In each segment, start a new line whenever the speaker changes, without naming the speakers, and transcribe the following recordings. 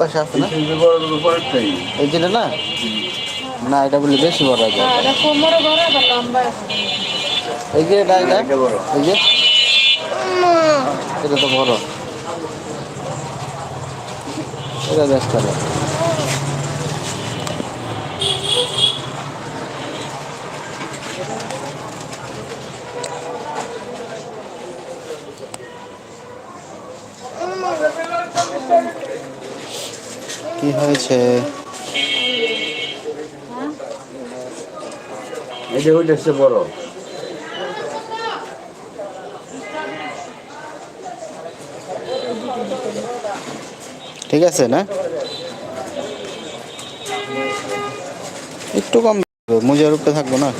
পাশে আছে না? এই যেটা না? না এটা বলি বেশি বড় আছে। এই যে এটা এটা? এই যে? এটা তো বড়। এটা বেশ কি হয়েছে?
এই যে ওইটা হচ্ছে বড়।
ঠিক আছে না? একটু কম মোজার উপরে থাকব না?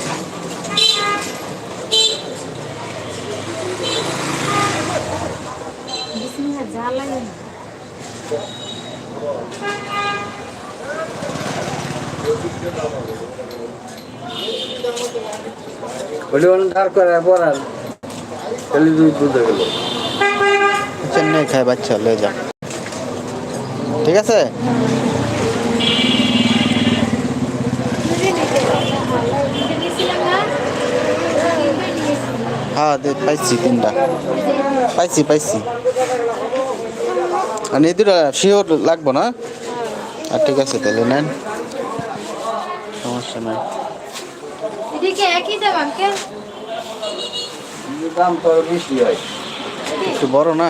চেন্নাই খায় বাচ্চা লয়ে যা। ঠিক আছে? হ্যাঁ পাইছি তিনটা। পাইছি পাইছি। আর এই দুটা শিওর লাগবো না? আর ঠিক আছে, তাহলে নেন। সমস্যা নাই।
এদিকে একই দাম আঙ্কেল?
দাম তো বেশি হয়।
একটু বড় না?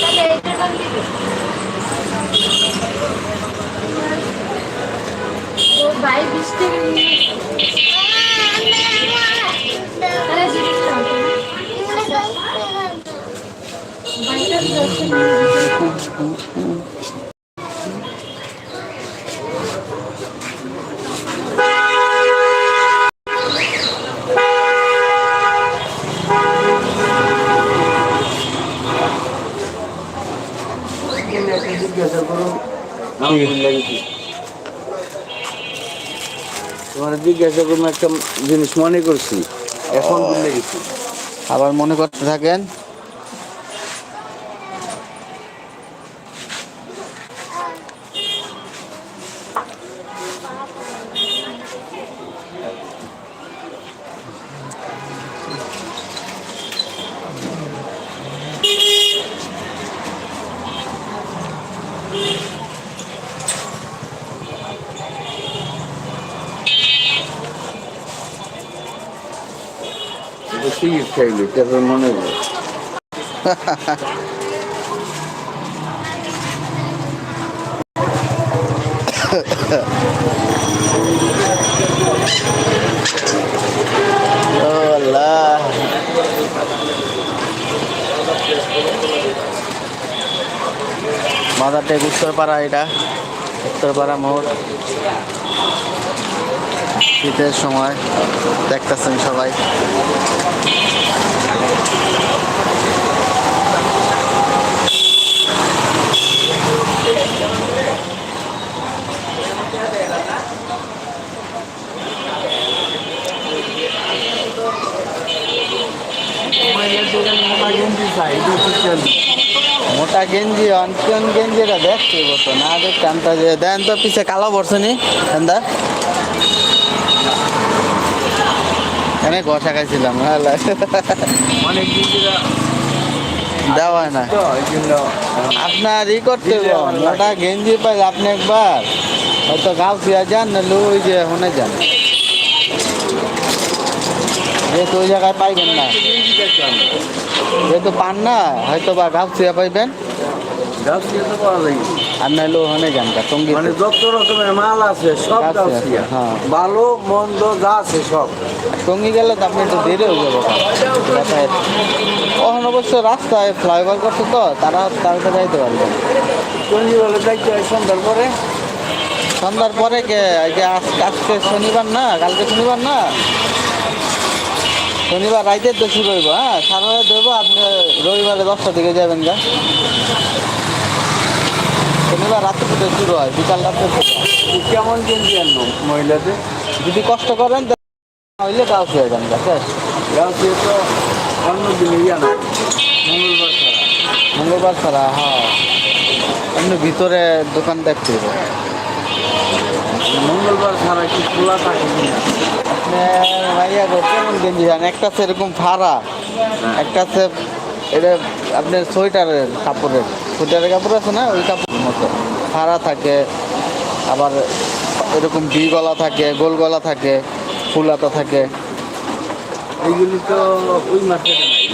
তাহলে এইটা দাম দিবি ও ভাই বিশ
তোমার জিজ্ঞাসা করুন একটা জিনিস মনে করছি। এখন ভুলে গেছি
আবার মনে করতে থাকেন?
এটা সিগারেট খাইলে তারপর মনে হলো
ও আল্লাহ মাদারটেক উত্তরপাড়া এটা। উত্তরপাড়া মোড়। শীতের সময় দেখতেছেন সবাই। মোটা গেঞ্জি অনকন গেঞ্জিটা দেখছি বতো না দেখতাম তো দেন তো পিছে কালো পড়ছে নি এনে ঘষা খাইছিলাম।
অনেক
দেওয়া না।
তো
আপনার ই করতে হবে, গেঞ্জি পাইলে আপনি একবার। হয়তো গাও ফিয়া যান না লো ওই যে হনে যান। যেহেতু ওই জায়গায় পাইবেন না। যেহেতু পান না হয়তো বা গাও ফিয়া পাইবেন
গাছিয়া তো পাওয়া যায়।
আর নাইলে ওখানে যান গা টঙ্গি
মানে যত রকমের মাল আছে সব
হ্যাঁ।
ভালো মন্দ যা আছে সব।
টঙ্গি গেলে তো আপনি একটু দেরি হয়ে যাব যাতায়াত। ওখানে অবশ্য রাস্তায় ফ্লাইওভার করছে তো তারা তাড়াতাড়ি যাইতে পারবে।
চন্ডী বলে দেখতে হয় সন্ধ্যার পরে।
সন্ধ্যার পরে কে যে আজকে শনিবার না কালকে শনিবার না? শনিবার রাইতে তো শুরু হইব হ্যাঁ? সারা রাত দেবো আপনি রবিবারে দশটার দিকে যাবেন গা। শনিবার রাত্রে থেকে শুরু হয় বিকাল রাত্রে
কেমন গেঞ্জি আনো মহিলাদের?
যদি কষ্ট করেন তাহলে গাছ হয়ে যান গাছে
গাছে তো অন্য দিনে জানো মঙ্গলবার ছাড়া।
মঙ্গলবার ছাড়া হ্যাঁ এমনি ভিতরে দোকান দেখতে
মঙ্গলবার ছাড়া কি খোলা থাকে কিনা
আপনার কেমন গেঞ্জি একটা আছে এরকম ফাড়া একটা আছে এটা আপনার সোয়েটারের কাপড়ের। সোয়েটারের কাপড় আছে না? ওই কাপড়ের মতো ফাড়া থাকে আবার এরকম ভি গলা থাকে গোল গলা থাকে ফুলাতা থাকে।
এইগুলি তো ওই মার্কেটে নাই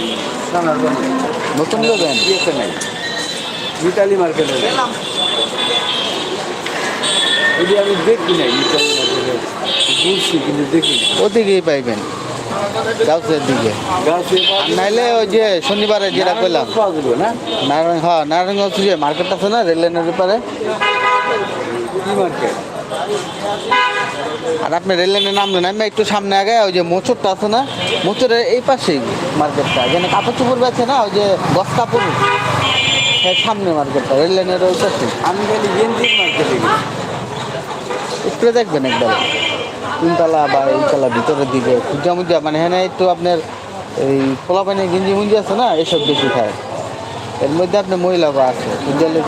সোনার বাণী
নতুন দেবেন?
ইয়েতে নাই। মিতালি মার্কেটে যদি আমি দেখি নাই মিতালি মার্কেটে। বুঝছি কিন্তু দেখি
ওদিকেই পাইবেন। গাউসের দিকে। আর নাইলে ওই যে শনিবারে যেটা পেলাম নারায়ণ হ্যাঁ নারায়ণগঞ্জ যে মার্কেট আছে না রেল লাইনের ব্যাপারে আর আপনি রেল লাইনের নামলেন আমি একটু সামনে আগে ওই যে মোচরটা আছে না মোচরের এই পাশেই মার্কেটটা যেখানে কাপড় চোপড় বেছে না ওই যে গস কাপড়? হ্যাঁ সামনে মার্কেটটা রেল লাইনের ওই পাশে
আমি খালি গেঞ্জির মার্কেটে
একটু দেখবেন একবার। তিনতলা বা এইতলা ভিতরের দিকে। খুঁজা মুজা মানে হ্যাঁ একটু আপনার এই পোলাপানি গিঞ্জি মুঞ্জি আছে না, এসব বেশি খায়। এর মধ্যে আপনার মহিলা বা আছে খুঁজালে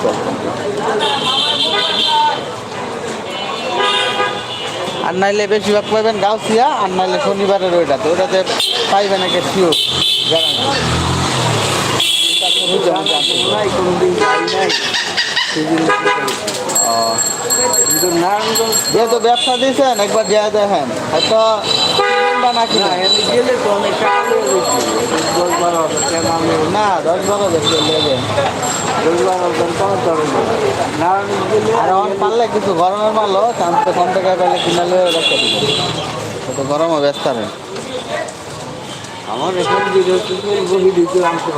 আর নাইলে বেশিরভাগ পাইবেন গাউসিয়া আর নাইলে শনিবারের ওইটাতে। ওইটাতে পাইবেন একে শিওর
নাই
যেহেতু ব্যবসা দিয়েছেন একবার যা দেখেন। হয়তো না
দশ বারো
আর পারলে কিছু চান্স কম টাকা পেলে কিনালে রাখতে দিব তো গরমও ব্যস্ত
আমার এখন দিতে আনতে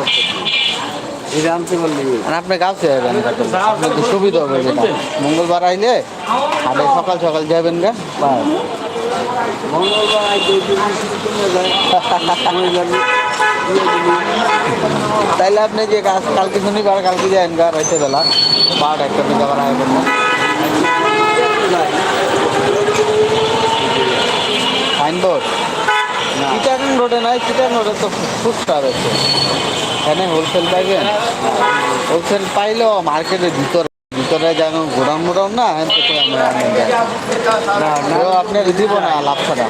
আর আপনি গাছে যাবেন আপনার তো সুবিধা হবে যেটা মঙ্গলবার আইলে আরে সকাল সকাল যাবেন গা। তাইলে আপনি যে গাছ কালকে শনিবার কালকে যাবেন গা রাইতে বেলা। বারোটা একটা আবার আইবেন না। সাইনবোর্ড চিটাগাং রোডে নাই চিটাগাং রোডে তো ফুটটা রয়েছে এখানে হোলসেল পাইবেন? হোলসেল পাইলেও মার্কেটের ভিতরে ভিতরে যেন গোডাউন মোডাউন না কেউ আপনার দিব না, লাভ ছাড়া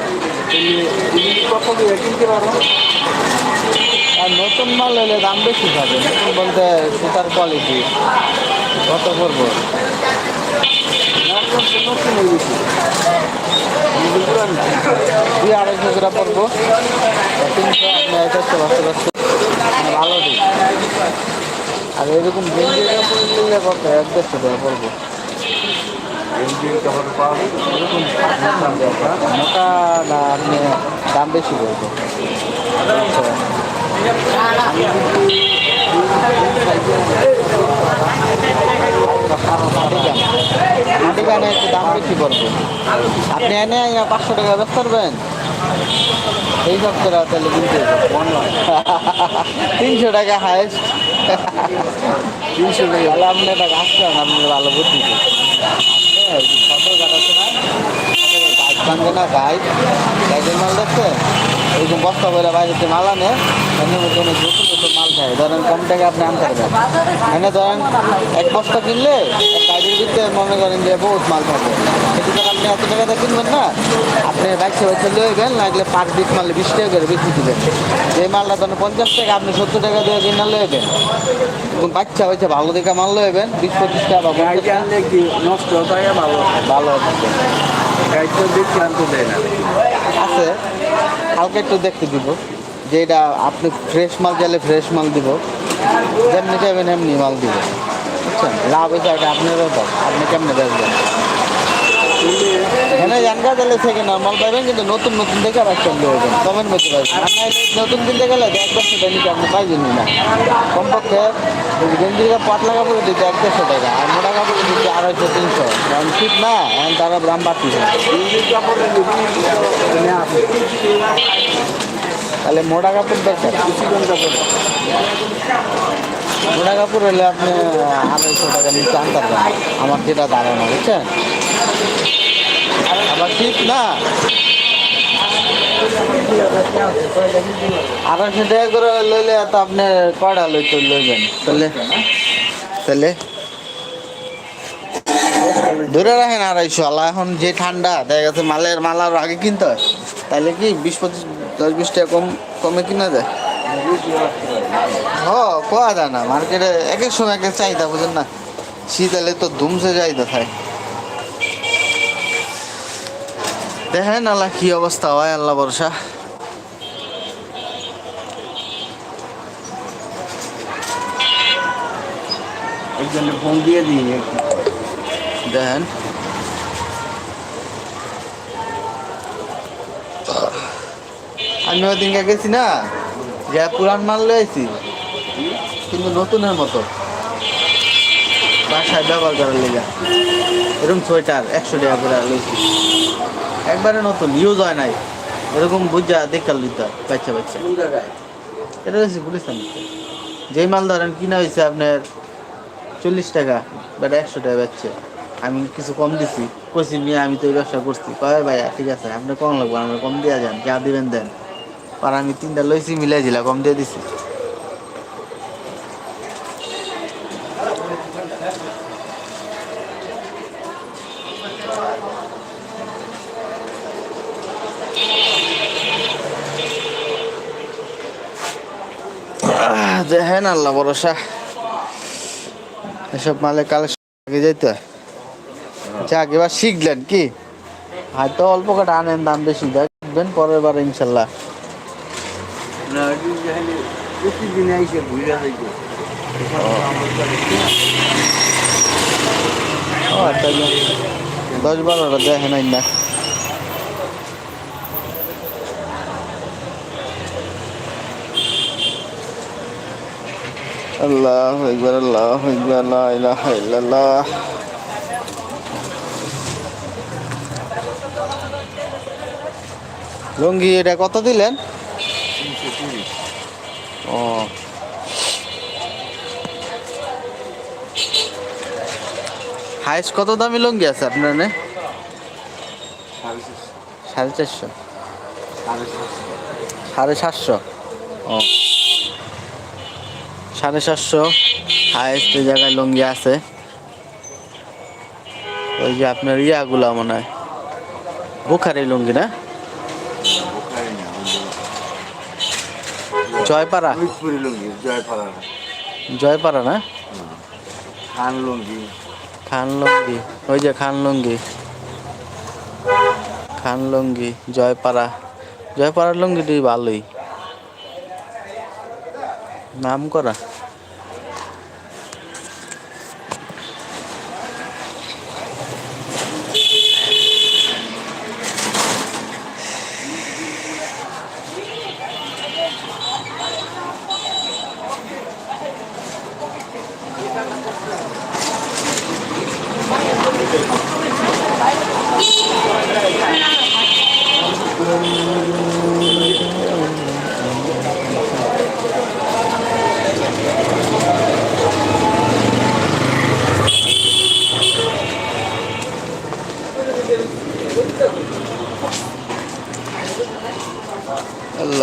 আর নতুন মাল হলে দাম বেশি থাকে নতুন বলতে সুতার কোয়ালিটি কত করব? দুই আড়াইশো করে পড়ব। তিনশো আপনি চারশো ভালো দিই আর এরকম কত? এক দেড়শো টাকা পড়ব। মোটা না আপনি দাম বেশি পড়ব। মাটি গানে একটু দাম বেশি পড়বে। আপনি এনে পাঁচশো টাকা বেচ করবেন? এই সব তাহলে কিনতে তিনশো টাকা হায়েস্ট তিনশো টাকা। তাহলে আপনি একটা গাছ করেন, আপনি ভালো বুদ্ধি না মাল দেখছে বস্তা মাল আনে মাল খায়। ধরেন কম আপনি এনে ধরেন এক বস্তা কিনলে মনে করেন যে বহুত মাল থাকে। আপনি এত টাকাতে কিনবেন না আপনি বাইকশো বাইশে লইবেন লাগলে পার পিস মারলে বিশ টাকা করে বেশি দিবেন। যে মালটা ধরেন পঞ্চাশ টাকা আপনি সত্তর টাকা দিয়ে কিনা লইবেন এবং বাচ্চা হয়েছে ভালো দেখে মাল লইবেন বিশ পঁচিশ টাকা টাকা।
নষ্ট হয়ে ভালো
ভালো
দেয় না।
আছে হালকা একটু দেখতে দিব যে এটা আপনি ফ্রেশ মাল চাইলে ফ্রেশ মাল দিব যেমনি চাইবেন এমনি মাল দিব। বুঝছেন? লাভ হয়েছে এটা আপনার আপনি কেমনে বেচবেন জানগা তাহলে থেকে কিন্তু নতুন নতুন দেখে আবার মধ্যে নতুন গেলে টাকা না? কমপক্ষে এক টাকা, আর মোটা আড়াইশো, তিনশো। শীত না তাহলে মোটা কাপড় দরকার? মোটা কাপড় হলে আপনি আড়াইশো টাকা নিচে আনতে পারবেন। আমার যেটা ধারণা, বুঝছেন? আবার ঠিক না? আড়াইশো টাকা করে লইলে তো আপনি কয়টা লইতে লইবেন? তাহলে? তাহলে? ধরে রাখেন আড়াইশো আল্লাহ, এখন যে ঠান্ডা, দেখা গেছে মালের মাল আরও আগে কিনতে হয়। তাহলে কি বিশ পঁচিশ, দশ বিশ টাকা কম, কমে কিনা যায়? হ, কোয়া যায় না মার্কেটে এক সময় এক চাহিদা, বুঝেন না? শীত এলে তো ধুমসে চাহিদা থাকে। দেখেন আল্লাহ কি অবস্থা হয় আল্লাহ ভরসা।
ফোন দিয়ে দিই।
দেখেন। আমি ওদিনকে গেছি না যে পুরান মাল লয়েছি কিন্তু নতুনের মতো। বাসায় ব্যবহার করার লেগে। এরকম সোয়েটার একশো টাকা করে লইছি। একবারে নতুন ইউজ হয় নাই। এরকম বুঝা দেখাল দিতে, বাচ্চা বাচ্চা। এটা হচ্ছে পুলিশ যেই মাল ধরেন, কিনা হয়েছে আপনার চল্লিশ টাকা বা একশো টাকা বেচছে। আমি কিছু কম দিছি, কইছি নিয়ে আমি তো এই ব্যবসা করছি। কয় ভাইয়া ঠিক আছে, আপনি কম লাগবে, আমরা কম দিয়ে যান, যা দিবেন দেন। আর আমি তিনটা লইছি, মিলাই দিলা, কম দিয়ে দিছি। দেখেন আল্লাহ ভরসা। এসব মালে কালেকশন আগে যেতে হয়। যাক এবার শিখলেন কি? হয়তো অল্প কটা আনেন দাম বেশি। দেখবেন পরের বার ইনশাল্লাহ। তাহলে দশ বারোটা দেখে নাই না। আল্লাহ একবার আল্লাহ একবার লা ইলাহা ইল্লাল্লাহ। লুঙ্গি এটা কত দিলেন? ও। হাইস্ট কত দামি লুঙ্গি আছে আপনার নে?
সাড়ে চারশো।
সাড়ে
সাতশো।
ও। সাড়ে সাতশো। হাইস্ট এই জায়গায় লুঙ্গি আছে। ওই যে আপনার ইয়াগুলা মনে হয়। বুখারি লুঙ্গি না? জয়পাড়া?
লুঙ্গি জয়পাড়া।
জয়পাড়া না?
খান লুঙ্গি।
খান লুঙ্গি ওই যে খান লুঙ্গি। খান লুঙ্গি জয়পাড়া। জয়পাড়ার লুঙ্গিটি ভালোই। নাম করা।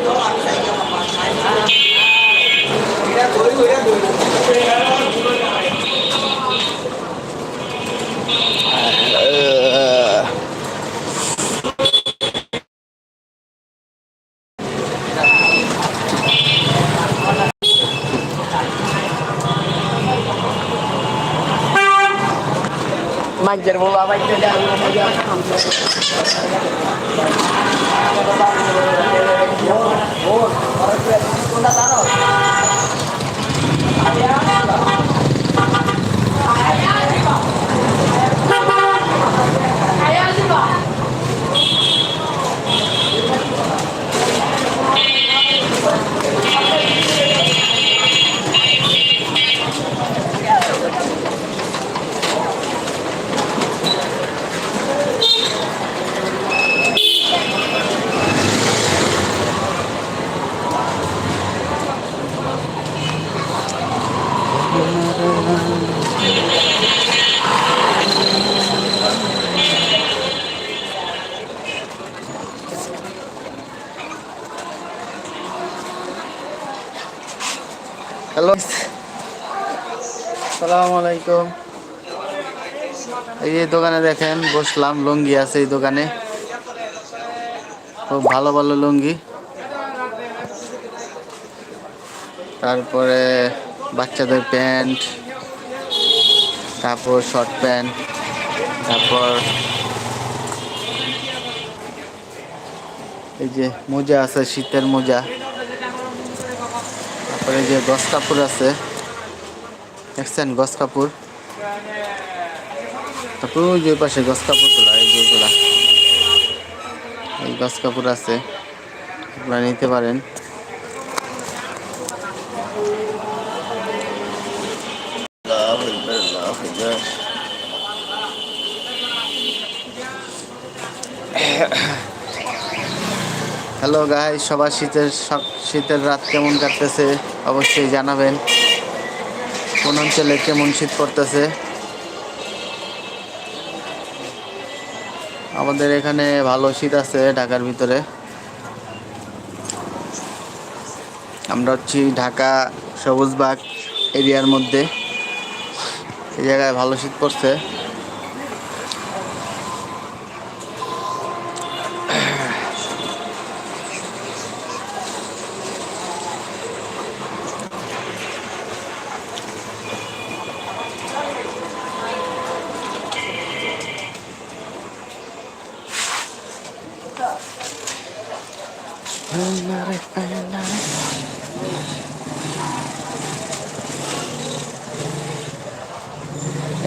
ইল্লাল্লাহ
মাঞ্জের বলা বাইতে যাও
হ্যালো সালাম আলাইকুম। এই দোকানে দেখেন, বসলাম, লুঙ্গি আছে এই দোকানে। খুব ভালো ভালো লুঙ্গি। তারপরে বাচ্চাদের প্যান্ট, তারপর শর্ট প্যান্ট, তারপর এই যে মোজা আছে, শীতের মোজা। তারপরে যে কাপড় আছে। দেখছেন গস কাপড়? তারপর ওই যে পাশে গস কাপড়গুলা, এই যেগুলা। এই গস কাপড় আছে, আপনারা নিতে পারেন। হ্যালো গাই সবার শীতের শীতের রাত কেমন কাটতেছে? অবশ্যই জানাবেন। কোন অঞ্চলে কেমন শীত পড়তেছে? আমাদের এখানে ভালো শীত আছে ঢাকার ভিতরে। আমরা হচ্ছি ঢাকা সবুজবাগ এরিয়ার মধ্যে। এই জায়গায় ভালো শীত পড়ছে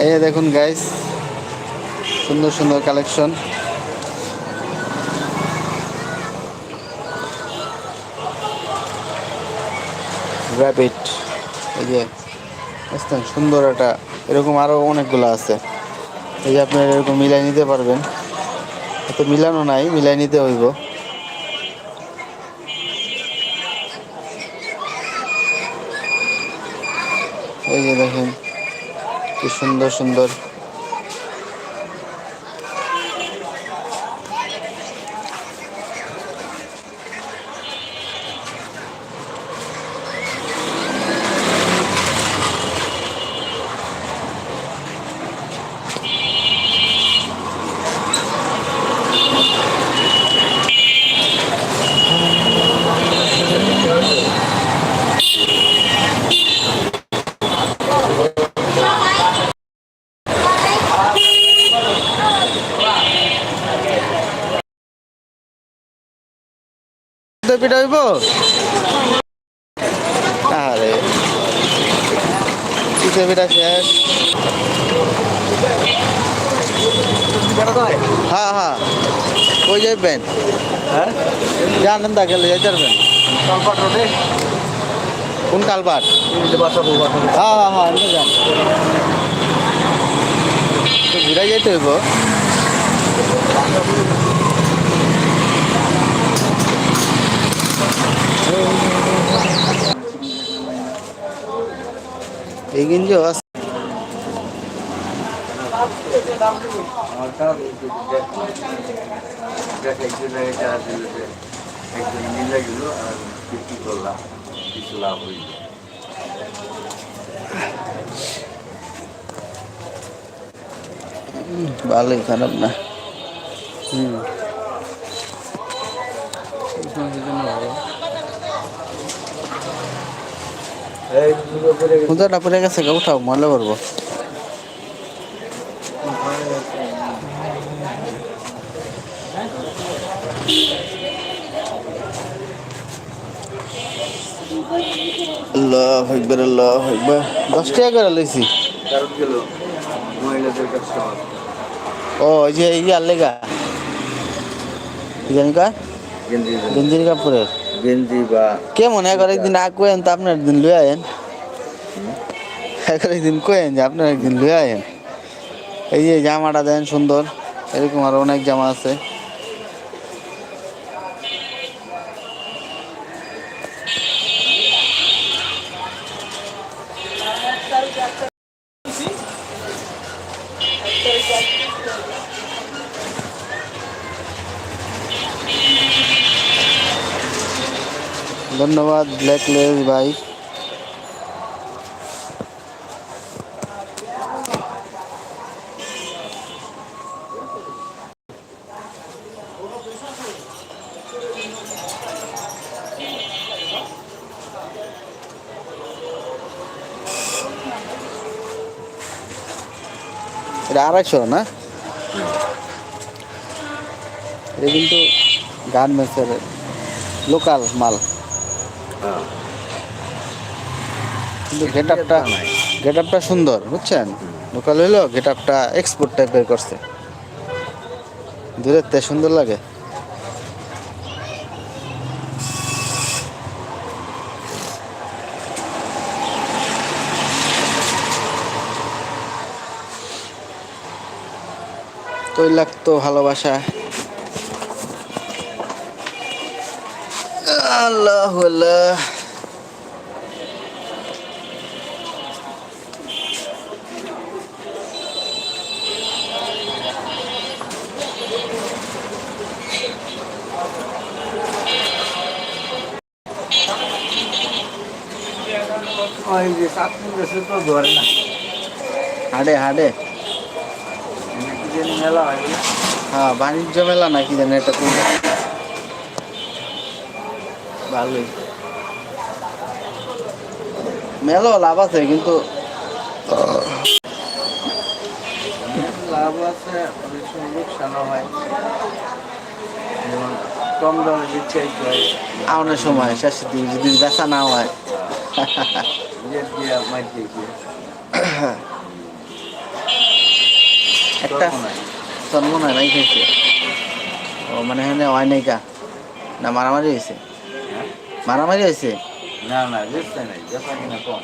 এই যে দেখুন গাইস সুন্দর সুন্দর কালেকশন র্যাপিড এই যে বুঝতেন সুন্দর একটা, এরকম আরও অনেকগুলো আছে। এই যে আপনারা এরকম মিলাই নিতে পারবেন। এত মিলানো নাই, মিলাই নিতে হইব এই যে দেখেন কি সুন্দর সুন্দর। তো পিঠা হইব? আরে। পিঠে পিঠা শেষ। হ্যাঁ হ্যাঁ। কই যাইবেন?
হ্যাঁ?
জানেন তা গেলে যাইতে পারবেন।
রোডে
কোন কালবার হ্যাঁ হ্যাঁ হ্যাঁ যান তো ঘুরে যেতে হইব। এই গিঞ্জো আছে
আমার কাজ দেখ একজন এটা দিল একজন মিলে গেল আর বিক্রি করলাম কিছু লাভ হইল
ভালোই খারাপ না হুম
এই দুটো
পড়ে গেছে উঠাও ময়লা করব আল্লাহ একবার আল্লাহ একবার দশ টাকা করে লইছি। ও ওই যে ইয়ার লেগা কি জানি কয়? গেঞ্জির কাপড়ের।
গেঞ্জি বা
কেমন? একবার একদিন আগ কয়েন তো আপনার একদিন লুয়ে আয়েন। একবার একদিন কয়েন যে আপনার একদিন লুয়ে আয়েন। এই যে জামাটা দেন সুন্দর এরকম আরও অনেক জামা আছে। धन्यवाद ब्लैक लेवर भाई। लेकिन तो गान में से लोकल माल কিন্তু গেট আপটা গেট আপটা সুন্দর বুঝছেন? লোকাল হইল গেট আপটা এক্সপোর্ট টাইপের করছে। দূরের থেকে সুন্দর লাগে। তৈলাক্ত ভালোবাসা। আল্লাহ আল্লাহ
ওই যে চাকরি গেছে তো ধরে না।
হাডে হাডে
জানি মেলা হয়।
হ্যাঁ বাণিজ্য মেলা নাকি জানি এটা ভালোই। মেলাও লাভ আছে কিন্তু
লাভ আছে অনেক সময় লোকসানও হয়। যেমন কম দামে দিচ্ছে
আউনের সময় শেষের দিকে যদি বেচা না হয়। একটা তোর মনে হয় নাই ও মানে এখানে হয় নাই না মারামারি হয়েছে
হ্যাঁ?
মারামারি হয়েছে?
না না বেচতে নাই বেচা কিনা কম।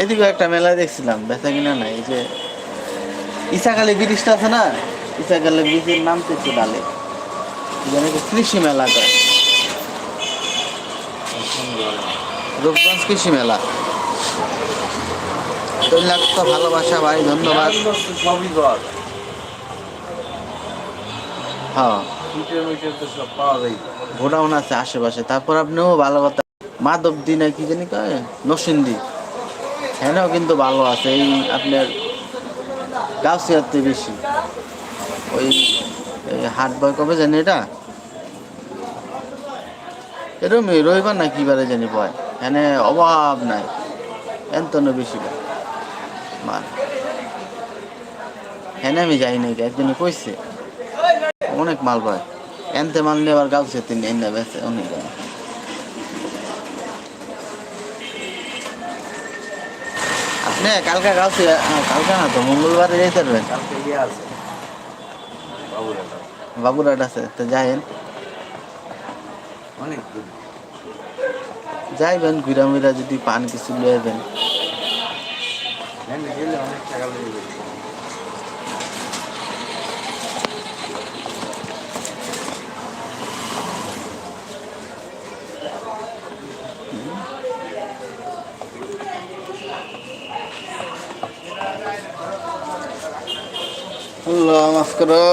এদিকে একটা মেলা দেখছিলাম বেচা কিনা নাই এই যে ইসাখালি ব্রিজটা আছে না? ইসাখালি ব্রিজের নামতেছে ডালে। যেন কি কৃষি মেলা কয় রূপগঞ্জ কৃষি মেলা। তৈলাক্ত ভালোবাসা ভাই ধন্যবাদ। হ্যাঁ। গোডাউন আছে আশেপাশে। তারপর আপনিও ভালো কথা। মাধব দি না কি জানি কয়? নসিন্দি হ্যাঁ কিন্তু ভালো আছে। এই আপনার গাউসিয়াতে বেশি। ওই হাট বয় কবে জানি এটা? এরকমই রবিবার না কিবারে জানি বয়? এখানে অভাব নাই। এন্তন বেশি মাল হ্যাঁ আমি যাই নাই একজনে কইছে। অনেক মাল পায়। এনতে মাল নিয়ে আবার গাউছে তিন এনে বেছে অনেক। আপনি কালকে গাউছে কালকে না তো মঙ্গলবারে যেতে পারবেন
বাবুরাট
আছে। তো যাইন
অনেক
যাইবেন ঘুরা মুরা যদি পান কিছু
হ্যাঁ গেলে অনেক টাকা
আল্লাহ মাফ করো।